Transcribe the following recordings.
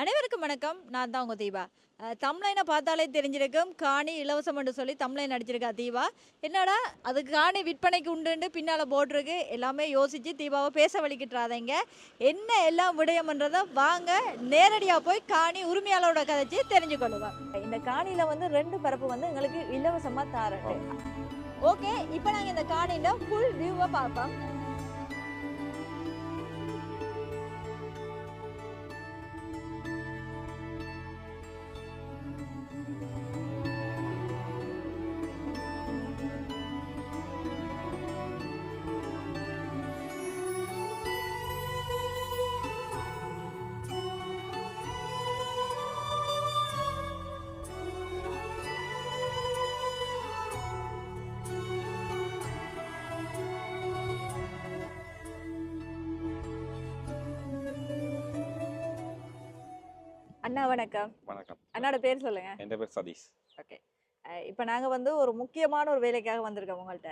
அனைவருக்கும் வணக்கம். நான் தான் உங்க தீபா. தம்லைனை தமிழைனை பார்த்தாலே தெரிஞ்சிருக்கும். காணி இலவசம் என்று சொல்லி தமிழைன் அடிச்சிருக்கா தீபா. என்னடா அது காணி விற்பனைக்கு உண்டுன்னு பின்னால போட்டிருக்கு எல்லாமே யோசிச்சு தீபாவை பேச வலிக்கிட்டுறாதீங்க. என்ன எல்லாம் விடயம்ன்றதை வாங்க நேரடியாக போய் காணி உரிமையாளரோட கதைச்சு தெரிஞ்சுக்கொள்ளுவோம் இந்த காணியில வந்து ரெண்டு பரப்பு வந்து எங்களுக்கு இலவசமா தாரட்டு ஓகே இப்போ நாங்கள் இந்த காணியில ஃபுல் வியூவை பார்ப்போம். அண்ணா வணக்கம். வணக்கம். அண்ணாட பேர் சொல்லுங்க. என் பேர் சதீஷ். ஓகே. இப்போ நாங்கள் வந்து ஒரு முக்கியமான ஒரு வேலைக்காக வந்திருக்கோம் உங்கள்கிட்ட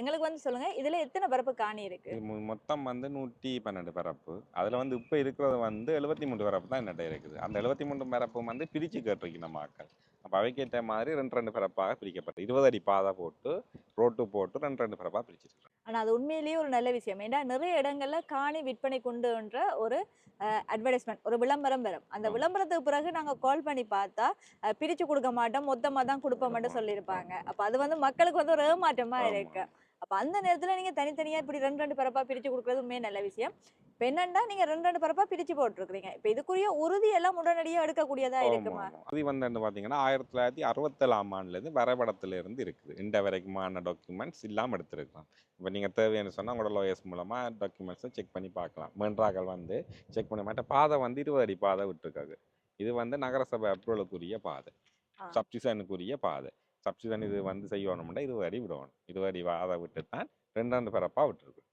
எங்களுக்கு வந்து சொல்லுங்க இதுல எத்தனை பரப்பு காணி இருக்கு? மொத்தம் வந்து நூற்றி பன்னெண்டு பரப்பு. அதில் வந்து இப்போ இருக்கிறது வந்து எழுபத்தி மூணு பரப்பு தான் என்னட்ட இருக்குது. அந்த எழுபத்தி மூணு பரப்பு வந்து பிரித்து கேட்டிருக்கு நம்ம ஆக்கள் அப்போ அவைக்கேற்ற மாதிரி ரெண்டு ரெண்டு பரப்பாக பிரிக்கப்பட்டு இருபது அடி பாதை போட்டு ரோட்டு போட்டு ரெண்டு ரெண்டு பரப்பாக பிரிச்சிருக்கோம். ஆனா அது உண்மையிலேயே ஒரு நல்ல விஷயம் ஏன்னா நிறைய இடங்கள்ல காணி விற்பனை கொண்டுன்ற ஒரு அட்வர்டைஸ்மெண்ட் ஒரு விளம்பரம் வரும் அந்த. விளம்பரத்துக்கு பிறகு நாங்க கால் பண்ணி பார்த்தா பிரிச்சு கொடுக்க மாட்டோம் மொத்தமா தான் கொடுப்போம்னு ஆமா. சொல்லியிருப்பாங்க அப்ப அது வந்து மக்களுக்கு வந்து ஒரு ஏமாற்றமா ஆமா. அப்ப அந்த நேரத்துல நீங்க தனித்தனியா இப்படி ரெண்டு ரெண்டு பரப்பா பிரிச்சு கொடுக்கறது உண்மையே நல்ல விஷயம். இப்ப என்னன்னா நீங்க ரெண்டு ரெண்டு பரப்பா பிரிச்சு போட்டிருக்கீங்க இப்ப இதுக்குரிய உறுதி எல்லாம் உடனடியா எடுக்கக்கூடியதா இருக்குமா. இது வந்து பார்த்தீங்கன்னா ஆயிரத்தி தொள்ளாயிரத்தி அறுபத்தேழாம் ஆண்டுலேருந்து வரைபடத்துல இருந்து இருக்குது இந்த வரைக்குமான டாக்குமெண்ட்ஸ் இல்லாமல் எடுத்திருக்கலாம். இப்போ நீங்கள் தேவைன்னு சொன்னால் உங்களோட லோயர்ஸ் மூலமாக டாக்குமெண்ட்ஸை செக் பண்ணி பார்க்கலாம் மென்றாக்கள் வந்து செக் பண்ண மாட்டேன் பாதை வந்து இருபது அடி பாதை விட்டுருக்காங்க. இது வந்து நகரசபை அப்ரூவலுக்குரிய பாதை. ஆ. சப்சிசனுக்குரிய பாதை. சப்சிசன் இது வந்து செய்யணும்னா இருபது அடி விடணும். இருபது அடி பாதை விட்டு தான் ரெண்டாண்டு பிறப்பாக விட்டுருக்கு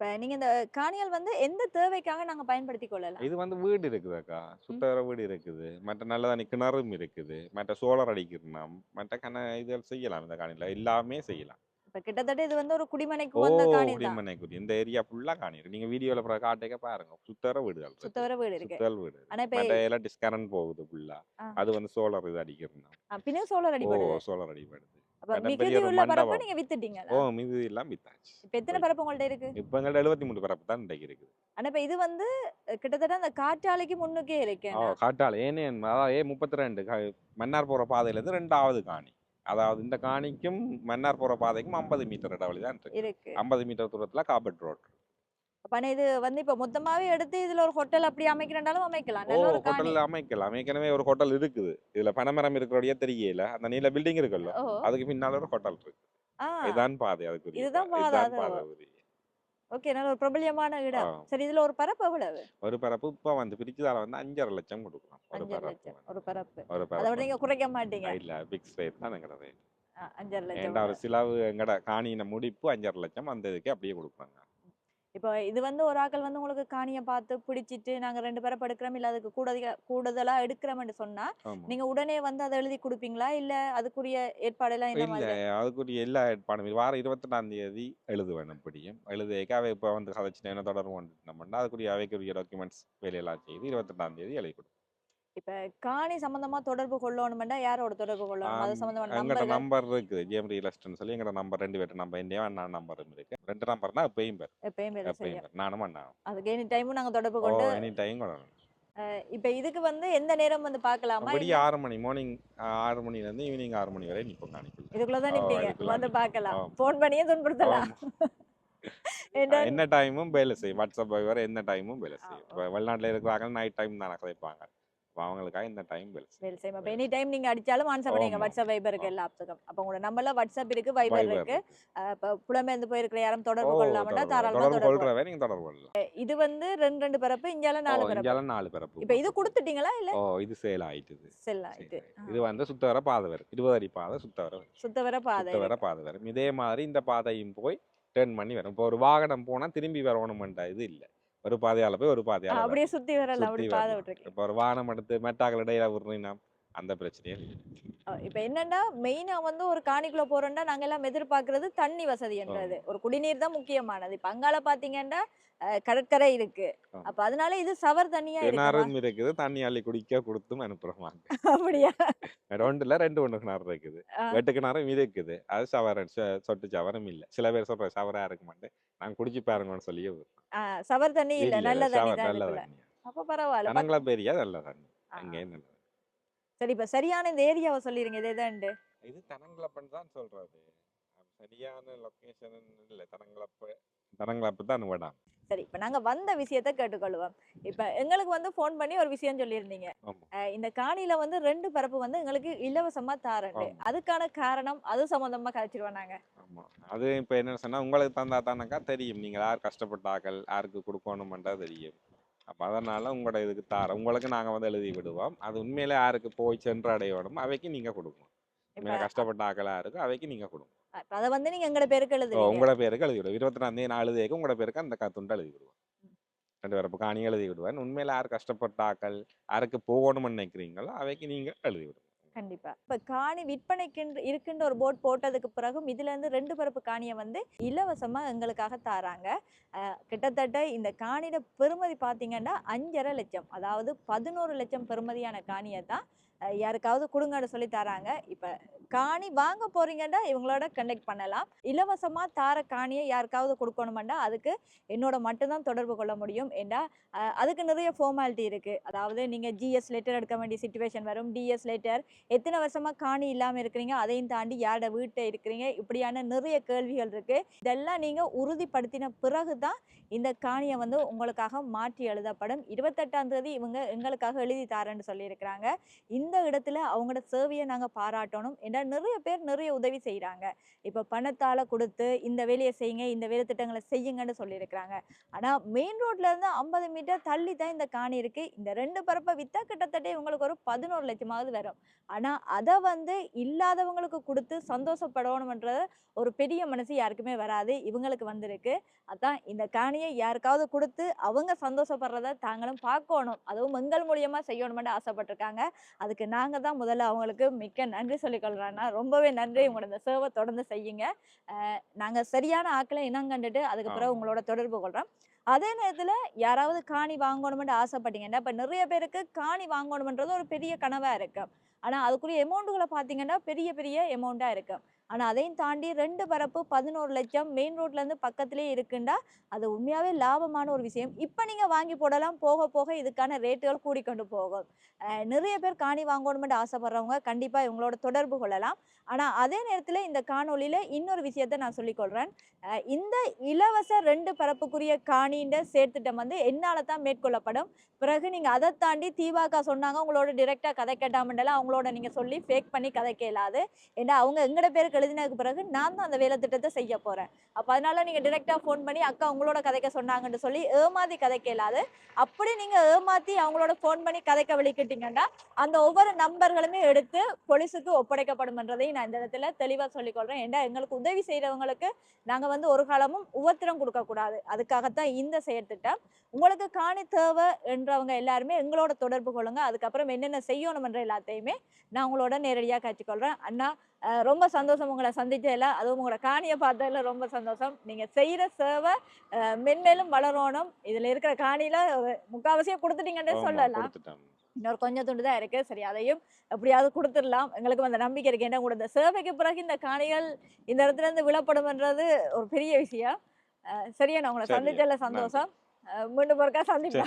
இப்ப நீங்க இந்த காணிகள் வந்து எந்த தேவைக்காக நாங்க பயன்படுத்தி கொள்ளலாம்? இது வந்து வீடு இருக்குதுக்கா சுத்தர வீடு இருக்குது. மற்ற நல்லதானி கிணறும் இருக்குது. மற்ற சோலார் அடிக்கிறோம் மற்ற கண இதெல்லாம் செய்யலாம் இந்த காணியில். எல்லாமே செய்யலாம். இப்ப கிட்டத்தட்ட இது வந்து ஒரு குடிமனைக்கு ஓ! வந்த காணி தான். குடிமனைக்குரிய இந்த ஏரியா ஃபுல்லாக காணிருக்கு நீங்க வீடியோல காட்டுக்க பாருங்க. சுத்தர வீடுகள் இருக்கு. சுத்தவர வீடு இருக்கு. சுத்தல் வீடு ஆனா இப்ப கரண்ட் போகுது ஃபுல்லா. அது வந்து சோலார் இது அடிக்கிறோம் ஆ, பின்னும் சோலார் ஓ அடிப்படுது சோலார் அடிப்படுது அப்ப மிகுதி உள்ள பரப்பு. நீங்க வித்துட்டீங்களா ஓ எல்லாம் வித்தாச்சு. இப்ப எத்தனை பரப்பு உங்கள்ட்ட இருக்கு? இப்போ எங்கள்ட்ட எழுபத்தி மூணு பரப்பு தான் இன்றைக்கு இருக்குது. ஆனா இப்ப இது வந்து கிட்டத்தட்ட அந்த காற்றாலைக்கு முன்னுக்கே இருக்கு ஓ காட்டாள் ஏனே அதாவது ஏ முப்பத்தி ரெண்டு மன்னார் போற பாதையில இருந்து ரெண்டாவது காணி. அதாவது இந்த காணிக்கும் மன்னார் போற பாதைக்கும் ஐம்பது மீட்டர் இடைவெளி தான் இருக்கு. ஐம்பது மீட்டர் தூரத்துல காபட் ரோட். அப்ப ஆனா இது வந்து இப்ப மொத்தமாவே எடுத்து இதுல ஒரு ஹோட்டல் அப்படி அமைக்கிறனாலும் அமைக்கலாம். ஓ ஹோட்டல் அமைக்கலாம். ஏற்கனவே ஒரு ஹோட்டல் இருக்குது. இதுல பனைமரம் இருக்கிறோடைய தெரியல. அந்த நீல பில்டிங் இருக்குல்ல. அதுக்கு பின்னால ஒரு ஹோட்டல் இருக்கு. இதுதான் பாதை அதுக்கு இதுதான் பாதை, இதுதான் அது. பாதை உரிய. ஓகே நல்ல ஒரு பிரபல்யமான இடம். சரி இதுல ஒரு பரப்பு எவ்வளவு? ஒரு பரப்பு இப்ப வந்து பிரிச்சுதால வந்து அஞ்சரை லட்சம் கொடுக்கலாம். ஒரு பரப்பு. ஒரு பரப்பு. ஒரு அதை விட நீங்க பரப்பு குறைக்க மாட்டீங்க. இல்ல பிக்ஸ் ரேட் தான் எங்கட ரேட் அஞ்சரை லட்சம் ஒரு செலவு எங்கட காணியின முடிப்பு அஞ்சரை லட்சம் அந்த இதுக்கே அப்படியே கொடுக்குறாங்க இப்போ இது வந்து ஒரு ஆக்கள் வந்து உங்களுக்கு காணியை பார்த்து பிடிச்சிட்டு நாங்க ரெண்டு பேரை எடுக்கிறோம் இல்ல அதுக்கு கூடுதலா கூடுதலா எடுக்கிறோம்னு சொன்னா நீங்க உடனே வந்து அதை எழுதி கொடுப்பீங்களா? இல்ல அதுக்குரிய இல்ல மாதிரி அதுக்குரிய எல்லா ஏற்பாடும் வாரம் இருபத்தெட்டாம் தேதி எழுதுவேன் எப்படியும் எழுதுக்காக இப்போ வந்து கதைச்சு என்ன தொடர்பு வந்துட்டோம்னா அதுக்குரிய அவைக்குரிய டாக்குமெண்ட்ஸ் வேலையெல்லாம் செய்து இருபத்தெட்டாம் தேதி எழுதி கொடுப்போம் இப்ப காணி சம்பந்தமா தொடர்பு கொள்ளணும்னா யாரோட தொடர்பு கொள்ளணும்? அது சம்பந்தமான எங்கள்கிட்ட நம்பர்கள் நம்பர் இருக்குது ஜிஎம் ரியல் சொல்லி எங்களோட நம்பர் ரெண்டு பேர்ட்ட நம்பர் என்னையா அண்ணா நம்பரும் இருக்கு. ரெண்டு நம்பர்னா எப்பயும் பேர். எப்பயும் வேலை எப்பயும் பேர். நானும் அண்ணா அதுக்கு எனி டைமும் நாங்க தொடர்பு கொண்டு எனி டைம் கொள்ளணும் இப்ப இதுக்கு வந்து எந்த நேரம் வந்து பார்க்கலாமா அப்படியே ஆறு மணி மார்னிங் ஆறு மணிலேருந்து ஈவினிங் ஆறு மணி வரை நிற்போம் காணிக்குள்ள இதுக்குள்ளதான் நிப்பீங்க. வந்து நிப்போம். பார்க்கலாம் ஆமா. போன் பண்ணியே துன்புறுத்தலாம். என்ன? டைமும் வேலை செய்யும். வாட்ஸ்அப் வர எந்த டைமும் வேலை செய்யும். வெளிநாட்டில் இருக்கிறாங்க நைட் டைம் தானே கதைப்பாங்க. அவங்களுக்காக இந்த டைம் வேலை செய்யும் அப்ப எனி டைம் நீங்க அடிச்சாலும் ஆன்சர் பண்ணுவீங்க ஆமா. வாட்ஸ்அப் வைபர் இருக்கு ஆமா. எல்லா ஆப்ஸுக்கும் அப்ப உங்களோட நம்பர்ல வாட்ஸ்அப் இருக்கு வைபர் இருக்கு. இப்ப புலம்பெயர்ந்து போயிருக்கிற யாரும் தொடர்பு கொள்ளலாம்னா தொடர்பு தாராளமா தொடர்பு தொடர்பு கொள்றவே நீங்க தொடர்பு கொள்ளலாம். இது வந்து ரெண்டு ரெண்டு பிறப்பு இங்கால நாலு பிறப்பு. இங்கெல்லாம் நாலு பிறப்பு. இப்ப இது கொடுத்துட்டீங்களா இல்ல? ஓ இது சேல் ஆயிட்டுது. செல் ஆயிட்டு. இது வந்து சுத்தவர பாதை வரும். இருபது அடி பாதை சுத்தவர சுத்தவர பாதை சுத்தவர பாதை வரும். இதே மாதிரி இந்த பாதையும் போய் டேர்ன் பண்ணி வரும். இப்போ ஒரு வாகனம் போனா திரும்பி வரணுமெண்டா இது இல்ல. ஒரு பாதையால போய் ஒரு பாதையால அப்படியே சுத்தி வரலாம் அப்படி பாதை விட்டுருக்கு இப்போ ஒரு வாகனம் எடுத்து மெட்டாக்கள் இடையில விடுறீங்கன்னா அந்த அஹ் இப்ப என்னன்னா மெயினா வந்து ஒரு காணிக்குள்ள போறோம்னா நாங்க எல்லாம் எதிர்பார்க்கறது தண்ணி வசதின்றது ஒரு குடிநீர் தான் முக்கியமானது. இப்ப அங்கால பாத்தீங்கன்னா கடற்கரை இருக்கு. அப்ப அதனால இது சவர் தண்ணியா கிணறும் இருக்குது. தண்ணி அள்ளி குடிக்க கொடுத்தும் அனுப்புறோமாங்க அப்படியா? ரெண்டுல ரெண்டு ஒண்ணு கிணறு இருக்குது. வெட்டு கிணறும் இருக்குது அது சவர சொட்டு சவரம் இல்ல. சில பேர் சொல்ற சவரா இருக்க மாட்டேன். நான் குடிச்சு பாருங்கன்னு சொல்லி சவர் தண்ணி இல்ல. நல்ல தண்ணி நல்ல தண்ணி அப்ப பரவாயில்ல. பெரியா நல்ல தண்ணி. அங்கே நல்ல சரி இப்ப சரியான இந்த ஏரியாவை சொல்லிருங்க. இது எதாண்டு இது தனங்களப்பன் தான் சொல்றது. சரியான லொகேஷன் இல்ல. தனங்களப்ப தனங்களப்ப தான் விடாம் சரி இப்ப நாங்க வந்த விஷயத்த கேட்டுக்கொள்வோம் இப்ப எங்களுக்கு வந்து ஃபோன் பண்ணி ஒரு விஷயம் சொல்லியிருந்தீங்க. இந்த காணியில வந்து ரெண்டு பரப்பு வந்து எங்களுக்கு இலவசமா தாரண்டு. அதுக்கான காரணம் அது சம்பந்தமா கழிச்சிருவோம் நாங்க. ஆமா. அது இப்ப என்ன சொன்னா உங்களுக்கு தந்தா தானக்கா தெரியும். நீங்க யார் கஷ்டப்பட்டாக்கள் யாருக்கு கொடுக்கணுமென்றா தெரியும். அப்ப அதனால உங்களோட இதுக்கு தார உங்களுக்கு நாங்க வந்து எழுதி விடுவோம். அது உண்மையில யாருக்கு போய் சென்று அடையணும் அவைக்கு நீங்க கொடுக்கணும். உண்மையில கஷ்டப்பட்ட ஆக்களா இருக்கு அவைக்கு நீங்க கொடுக்கணும். அதை வந்து நீங்க எங்கட பேருக்கு எழுதுவீங்க உங்களோட பேருக்கு எழுதி விடுவோம். இருபத்தி ரெண்டாம் தேதி நான் எழுதியக்கு உங்களோட பேருக்கு அந்த துண்டை எழுதி விடுவோம். ரெண்டு பேரப்பு காணி எழுதி விடுவேன். உண்மையில யார் கஷ்டப்பட்ட ஆக்கள் யாருக்கு போகணும்னு நினைக்கிறீங்களோ அவைக்கு நீங்க எழுதி விடுவோம் கண்டிப்பா. இப்ப காணி விற்பனைக்கு இருக்கின்ற ஒரு போட் போட்டதுக்கு பிறகும் இதுல இருந்து ரெண்டு பரப்பு காணியை வந்து இலவசமா எங்களுக்காக தாராங்க. கிட்டத்தட்ட இந்த காணியோட பெருமதி பாத்தீங்கன்னா அஞ்சரை லட்சம் அதாவது பதினோரு லட்சம் பெருமதியான காணியை தான் யாருக்காவது கொடுங்கன்னு சொல்லி தராங்க. இப்போ காணி வாங்க போறீங்கன்னா இவங்களோட கண்டெக்ட் பண்ணலாம். இலவசமாக தார காணியை யாருக்காவது கொடுக்கணுமெண்டா அதுக்கு என்னோட மட்டும்தான் தொடர்பு கொள்ள முடியும். ஏண்டா அதுக்கு நிறைய ஃபார்மாலிட்டி இருக்குது அதாவது நீங்கள் ஜிஎஸ் லெட்டர் எடுக்க வேண்டிய சுச்சுவேஷன் வரும். டிஎஸ் லெட்டர் எத்தனை வருஷமாக காணி இல்லாமல் இருக்கிறீங்க அதையும் தாண்டி யாரோட வீட்டை இருக்கிறீங்க இப்படியான நிறைய கேள்விகள் இருக்குது இதெல்லாம் நீங்கள் உறுதிப்படுத்தின பிறகு தான் இந்த காணியை வந்து உங்களுக்காக மாற்றி எழுதப்படும். இருபத்தெட்டாம் தேதி இவங்க எங்களுக்காக எழுதி தாரேன்னு சொல்லியிருக்கிறாங்க. இந்த இடத்துல அவங்களோட சேவையை நாங்க பாராட்டணும் ஏன்னா நிறைய பேர் நிறைய உதவி செய்கிறாங்க இப்போ பணத்தால் கொடுத்து இந்த வேலையை செய்யுங்க இந்த வேலை திட்டங்களை செய்யுங்கன்னு சொல்லியிருக்கிறாங்க. ஆனா மெயின் ரோட்ல இருந்து ஐம்பது மீட்டர் தள்ளி தான் இந்த காணி இருக்கு. இந்த ரெண்டு பரப்பை விற்றா கிட்டத்தட்ட இவங்களுக்கு ஒரு பதினோரு லட்சமாவது வரும். ஆனா அதை வந்து இல்லாதவங்களுக்கு கொடுத்து சந்தோஷப்படணுன்றது ஒரு பெரிய மனசு யாருக்குமே வராது. இவங்களுக்கு வந்திருக்கு. அதான் இந்த காணியை யாருக்காவது கொடுத்து அவங்க சந்தோஷப்படுறத தாங்களும் பார்க்கணும். அதுவும் எங்கள் மூலியமாக செய்யணும்னு ஆசைப்பட்டிருக்காங்க. அதுக்கு நாங்க தான் முதல்ல அவங்களுக்கு மிக்க நன்றி சொல்லிக்கொள்றேன்னா ரொம்பவே நன்றி. உங்களோட இந்த சேவை தொடர்ந்து செய்யுங்க. அஹ் நாங்க சரியான ஆக்களை இனம் கண்டுட்டு அதுக்கு பிறகு. உங்களோட தொடர்பு கொள்றோம். அதே நேரத்துல யாராவது காணி வாங்கணும்னு ஆசைப்பட்டீங்கன்னா இப்ப நிறைய பேருக்கு காணி வாங்கணும்ன்றது ஒரு பெரிய கனவா இருக்கு. ஆனா அதுக்குரிய அமௌண்ட்டுகளை பாத்தீங்கன்னா பெரிய பெரிய அமௌண்டா இருக்கு. ஆனால் அதையும் தாண்டி ரெண்டு பரப்பு பதினோரு லட்சம் மெயின் ரோட்லேருந்து பக்கத்துலேயே பக்கத்திலே இருக்குண்டா அது உண்மையாகவே லாபமான ஒரு விஷயம். இப்போ நீங்கள் வாங்கி போடலாம் போக போக இதுக்கான ரேட்டுகள் கூடிக்கொண்டு போகும். நிறைய பேர் காணி வாங்கணும்னு ஆசைப்படுறவங்க கண்டிப்பாக இவங்களோட தொடர்பு கொள்ளலாம். ஆனால் அதே நேரத்தில் இந்த காணொலியில் இன்னொரு விஷயத்தை நான் சொல்லிக்கொள்கிறேன் இந்த இலவச ரெண்டு பரப்புக்குரிய காணின்ற சேர்த்திட்டம் வந்து என்னால் தான் மேற்கொள்ளப்படும். பிறகு நீங்கள் அதை தாண்டி தீபாக்கா சொன்னாங்க உங்களோட டிரெக்டாக கதை கேட்டாமண்டெல்லாம் அவங்களோட நீங்கள் சொல்லி ஃபேக் பண்ணி கதை கேளாது. ஏன்னா அவங்க எங்கட பேருக்கு எழுதினதுக்கு பிறகு நான் தான் அந்த வேலை திட்டத்தை செய்ய போறேன். அப்ப அதனால நீங்க டிரெக்டா ஃபோன் பண்ணி அக்கா உங்களோட கதைக்க சொன்னாங்கன்னு சொல்லி ஏமாத்தி கதைக்க இயலாது அப்படி நீங்க ஏமாத்தி அவங்களோட ஃபோன் பண்ணி கதைக்க வலிக்கிட்டீங்கன்னா அந்த ஒவ்வொரு நம்பர்களுமே எடுத்து போலீஸுக்கு ஒப்படைக்கப்படும்ன்றதையும் நான் இந்த இடத்துல தெளிவா சொல்லிக்கொள்றேன் ஏன்னா எங்களுக்கு உதவி செய்யறவங்களுக்கு நாங்க வந்து ஒரு காலமும் உபத்திரம் கொடுக்க கூடாது. அதுக்காகத்தான் இந்த செயற்திட்டம் உங்களுக்கு காணி தேவை என்றவங்க எல்லாருமே எங்களோட தொடர்பு கொள்ளுங்க. அதுக்கப்புறம் என்னென்ன செய்யணும்ன்ற எல்லாத்தையுமே நான் உங்களோட நேரடியாக காட்சிக்கொள்றேன் அண்ணா ரொம்ப சந்தோஷம் உங்களை சந்திச்சதில். அதுவும் உங்களோட காணியை பார்த்ததுல ரொம்ப சந்தோஷம். நீங்க செய்யற சேவை மென்மேலும் வளரணும். இதுல இருக்கிற காணியில ஒரு முக்காவாசியை கொடுத்துட்டீங்கன்னு சொல்லலாம். இன்னொரு கொஞ்சம் துண்டு தான் இருக்கு. சரி அதையும் எப்படியாவது கொடுத்துடலாம். எங்களுக்கு அந்த நம்பிக்கை இருக்கு. ஏன்னா கூட இந்த சேவைக்கு பிறகு இந்த காணிகள் இந்த இடத்துல இருந்து விழப்படும்ன்றது ஒரு பெரிய விஷயம். சரியா நான் உங்களை சந்திச்சதுல சந்தோஷம். மீண்டும் ஒருக்கா நன்றி.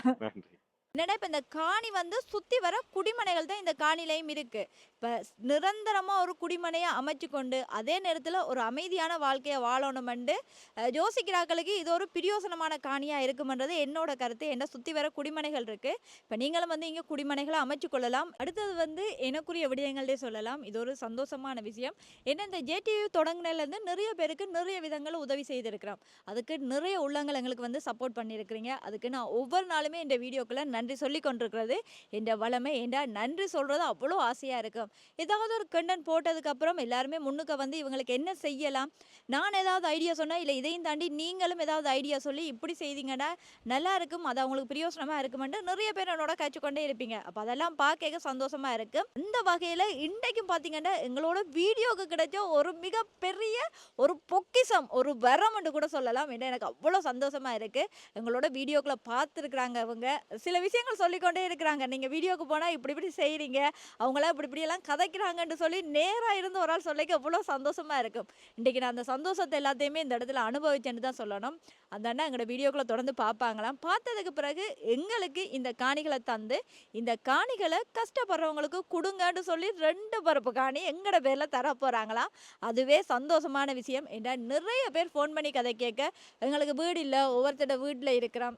என்னடா இப்போ இந்த காணி வந்து சுற்றி வர குடிமனைகள் தான் இந்த காணிலையும் இருக்குது இப்போ நிரந்தரமாக ஒரு குடிமனையை அமைச்சு கொண்டு அதே நேரத்தில் ஒரு அமைதியான வாழ்க்கையை வாழணுமெண்டு அஹ், யோசிக்கிறாக்களுக்கு இது ஒரு பிரியோசனமான காணியாக இருக்குமென்றது என்னோட கருத்து. என்ன சுற்றி வர குடிமனைகள் இருக்குது இப்போ நீங்களும் வந்து இங்கே குடிமனைகளை அமைச்சு கொள்ளலாம். அடுத்தது வந்து எனக்குரிய விடயங்களே சொல்லலாம். இது ஒரு சந்தோஷமான விஷயம். ஏன்னா இந்த ஜேடியூ தொடங்கினதுலேருந்து நிறைய பேருக்கு நிறைய விதங்கள் உதவி செய்திருக்கிறோம். அதுக்கு நிறைய உள்ளங்கள் எங்களுக்கு வந்து சப்போர்ட் பண்ணியிருக்கிறீங்க அதுக்கு நான் ஒவ்வொரு நாளுமே இந்த வீடியோக்குள்ள நன்றி நன்றி சொல்லி கொண்டிருக்கிறது. என்ற வளமை ஏண்டா நன்றி சொல்கிறது அவ்வளோ ஆசையாக இருக்கும் ஏதாவது ஒரு கண்டன் போட்டதுக்கப்புறம் எல்லாருமே முன்னுக்கு வந்து இவங்களுக்கு என்ன செய்யலாம்? நான் ஏதாவது ஐடியா சொன்னால் இல்லை இதையும் தாண்டி நீங்களும் ஏதாவது ஐடியா சொல்லி இப்படி செய்தீங்கன்னா நல்லா இருக்கும். அது அவங்களுக்கு பிரயோசனமாக இருக்குமென்று நிறைய பேர் என்னோட கற்றுக்கொண்டே இருப்பீங்க. அப்போ அதெல்லாம் பார்க்க சந்தோஷமாக இருக்கும் இந்த வகையில் இன்றைக்கும் பார்த்தீங்கன்னா எங்களோட வீடியோவுக்கு கிடைச்ச ஒரு மிகப்பெரிய ஒரு பொக்கிஷம் ஒரு வரம்னு கூட சொல்லலாம். ஏன்னா எனக்கு அவ்வளோ சந்தோஷமாக இருக்குது எங்களோட வீடியோக்களை பார்த்துருக்குறாங்க அவங்க. சில விஷயங்கள் சொல்லிக்கொண்டே இருக்கிறாங்க. நீங்கள் வீடியோக்கு போனால் இப்படி இப்படி செய்கிறீங்க அவங்களாம் இப்படி இப்படியெல்லாம் கதைக்கிறாங்கன்னு சொல்லி நேராக இருந்து ஒரு ஆள் சொல்லிக்க எவ்வளோ சந்தோஷமாக இருக்கும் இன்றைக்கி நான் அந்த சந்தோஷத்தை எல்லாத்தையுமே இந்த இடத்துல அனுபவிச்சேன்னு தான் சொல்லணும். அந்த அண்ணா எங்களோட வீடியோக்குள்ளே தொடர்ந்து பார்ப்பாங்களாம் பார்த்ததுக்கு பிறகு எங்களுக்கு இந்த காணிகளை தந்து இந்த காணிகளை கஷ்டப்படுறவங்களுக்கு கொடுங்கன்னு சொல்லி ரெண்டு பரப்பு காணி எங்களோட பேரில் தர போகிறாங்களாம் அதுவே சந்தோஷமான விஷயம். ஏன்னா நிறைய பேர் ஃபோன் பண்ணி கதை கேட்க எங்களுக்கு வீடு இல்லை ஒவ்வொருத்தரோட வீட்டில் இருக்கிறோம்.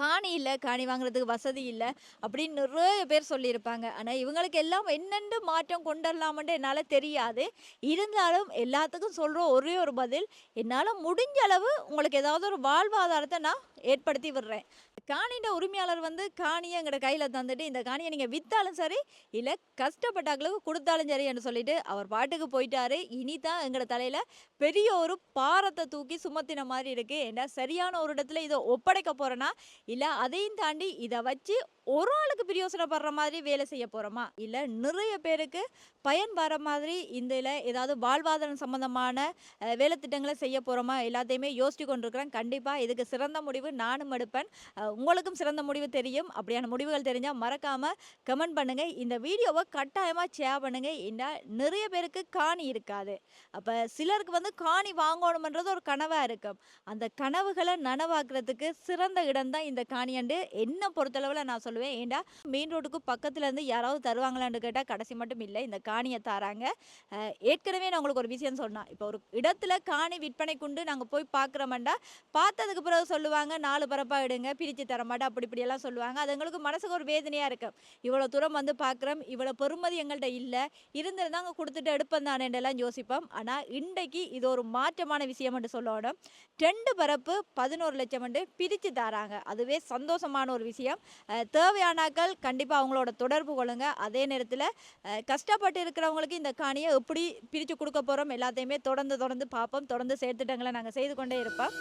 காணி இல்லை காணி வாங்குறதுக்கு வசதி இல்லை அப்படின்னு நிறைய பேர் சொல்லியிருப்பாங்க. ஆனால் இவங்களுக்கு எல்லாம் என்னென்று மாற்றம் கொண்டுடலாமன்ட்டு என்னால் தெரியாது. இருந்தாலும் எல்லாத்துக்கும் சொல்கிற ஒரே ஒரு பதில் என்னால் முடிஞ்ச அளவு உங்களுக்கு ஏதாவது ஒரு வாழ்வாதாரத்தை நான் ஏற்படுத்தி விடுறேன். காணின்ற உரிமையாளர் வந்து காணியை எங்களோட கையில் தந்துட்டு இந்த காணியை நீங்கள் விற்றாலும் சரி இல்லை கஷ்டப்பட்டாக்களுக்கு கொடுத்தாலும் சரி என்று சொல்லிட்டு அவர் பாட்டுக்கு போயிட்டாரு. இனி தான் எங்களோட தலையில் பெரிய ஒரு பாரத்தை தூக்கி சுமத்தின மாதிரி இருக்குது ஏன்னா சரியான ஒரு இடத்துல இதை ஒப்படைக்க போகிறேன்னா இல்லை அதையும் தாண்டி இதை வச்சு ஒரு ஆளுக்கு பிரயோசனப்படுற மாதிரி வேலை செய்ய போகிறோமா இல்லை நிறைய பேருக்கு பயன் வர மாதிரி இந்த ஏதாவது வாழ்வாதாரம் சம்மந்தமான வேலை திட்டங்களை செய்ய போகிறோமா எல்லாத்தையுமே யோசிச்சு கொண்டிருக்கிறேன். கண்டிப்பாக இதுக்கு சிறந்த முடிவு நானும் எடுப்பேன். உங்களுக்கும் சிறந்த முடிவு தெரியும். அப்படியான முடிவுகள் தெரிஞ்சால் மறக்காமல் கமெண்ட் பண்ணுங்கள் இந்த வீடியோவை கட்டாயமாக ஷேர் பண்ணுங்கள் ஏன்னா நிறைய பேருக்கு காணி இருக்காது. அப்போ சிலருக்கு வந்து காணி வாங்கணுமன்றது ஒரு கனவாக இருக்கும். அந்த கனவுகளை நனவாக்குறதுக்கு சிறந்த இடம் தான் இந்த காணியாண்டு என்ன பொறுத்தளவில் நான் சொல்லுவேன் ஏண்டா மெயின் ரோட்டுக்கு பக்கத்தில் இருந்து யாராவது தருவாங்களான்னு கேட்டால் கடைசி மட்டும் இல்லை இந்த காணியை தராங்க. ஏற்கனவே நான் உங்களுக்கு ஒரு விஷயம் சொன்னேன் இப்போ ஒரு இடத்துல காணி விற்பனை கொண்டு நாங்கள் போய் பார்க்குறோமாண்டா பார்த்ததுக்கு பிறகு சொல்லுவாங்க நாலு பரப்பாக எடுங்க பிரித்து தரமாட்டா அப்படி இப்படியெல்லாம் சொல்லுவாங்க. அது எங்களுக்கு மனசுக்கு ஒரு வேதனையாக இருக்கும் இவ்வளோ தூரம் வந்து பார்க்குறோம் இவ்வளோ பெருமதி எங்கள்கிட்ட இல்லை இருந்திருந்தாங்க கொடுத்துட்டு எடுப்பேன் தானேண்டெல்லாம் யோசிப்போம். ஆனால் இன்றைக்கு இது ஒரு மாற்றமான விஷயம் என்று சொல்லணும் ரெண்டு பரப்பு பதினோரு லட்சம் வந்து பிரித்து தராங்க. அது அதுவே சந்தோஷமான ஒரு விஷயம். அஹ் தேவையானாக்கள் கண்டிப்பாக அவங்களோட தொடர்பு கொள்ளுங்க. அதே நேரத்தில் கஷ்டப்பட்டு இருக்கிறவங்களுக்கு இந்த காணியை எப்படி பிரித்து கொடுக்க போகிறோம் எல்லாத்தையுமே தொடர்ந்து தொடர்ந்து பார்ப்போம். தொடர்ந்து செயற்திட்டங்களை நாங்கள் செய்து கொண்டே இருப்போம்.